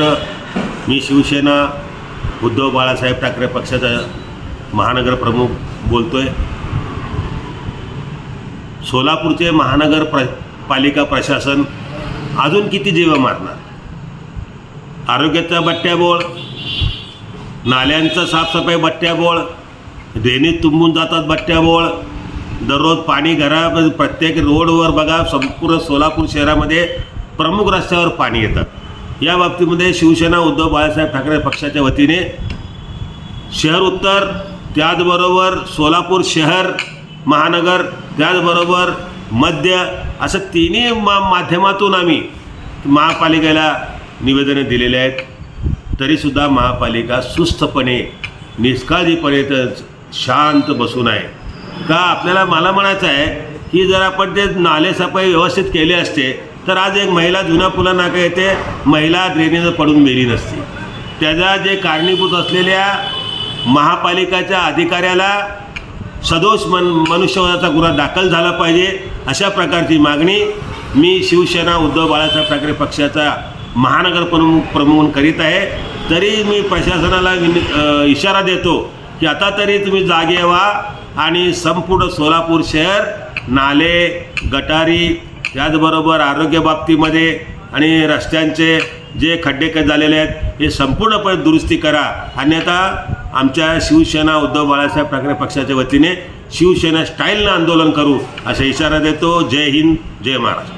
महाराष्ट्र मी शिवसेना उद्धव बाळासाहेब ठाकरे पक्षाचा महानगर प्रमुख बोलतोय. सोलापूरचे महानगर प्र पालिका प्रशासन अजून किती जीव मारणार? आरोग्याचा बट्ट्याबोळ नाल्यांचं साफसफाई बट्ट्याबोळ ड्रेनेज तुंबून जातात बट्ट्याबोळ दररोज पाणी घरा प्रत्येक रोडवर बघा संपूर्ण सोलापूर शहरामध्ये प्रमुख रस्त्यावर पाणी येतात. या बाबतीमध्ये शिवसेना उद्धव बाळासाहेब ठाकरे पक्षाच्या वतीने शहर उत्तर त्याचबरोबर सोलापूर शहर महानगर त्याचबरोबर मध्य असं तिन्ही मा माध्यमातून आम्ही महापालिकेला निवेदने दिलेले आहेत. तरीसुद्धा महापालिका सुस्थपणे निष्काळजीपणे तर शांत बसून आहे. का आपल्याला मला म्हणायचं आहे की जर आपण ते नाले सफाई व्यवस्थित केले असते तर आज एक महिला जुना पुला नाका येते. महिला ड्रेनेज पडून मेली नसती. त्याचा जे कारणीभूत असलेल्या महापालिकाच्या अधिकाऱ्याला सदोष मन मनुष्यवधाचा गुन्हा दाखल झाला पाहिजे अशा प्रकारची मागणी मी शिवसेना उद्धव बाळासाहेब ठाकरे पक्षाचा महानगर प्रमुख प्रमुख करीत आहे. तरी मी प्रशासनाला विन इशारा देतो की आता तरी तुम्ही जागे व्हा आणि संपूर्ण सोलापूर शहर नाले गटारी त्याचबरोबर आरोग्य बाबतीमध्ये आणि रस्त्यांचे जे खड्डे काही झालेले आहेत हे संपूर्णपणे दुरुस्ती करा. अन्यथा आमच्या शिवसेना उद्धव बाळासाहेब ठाकरे पक्षाच्या वतीने शिवसेना स्टाईलनं आंदोलन करू असा इशारा देतो. जय हिंद जय महाराष्ट्र.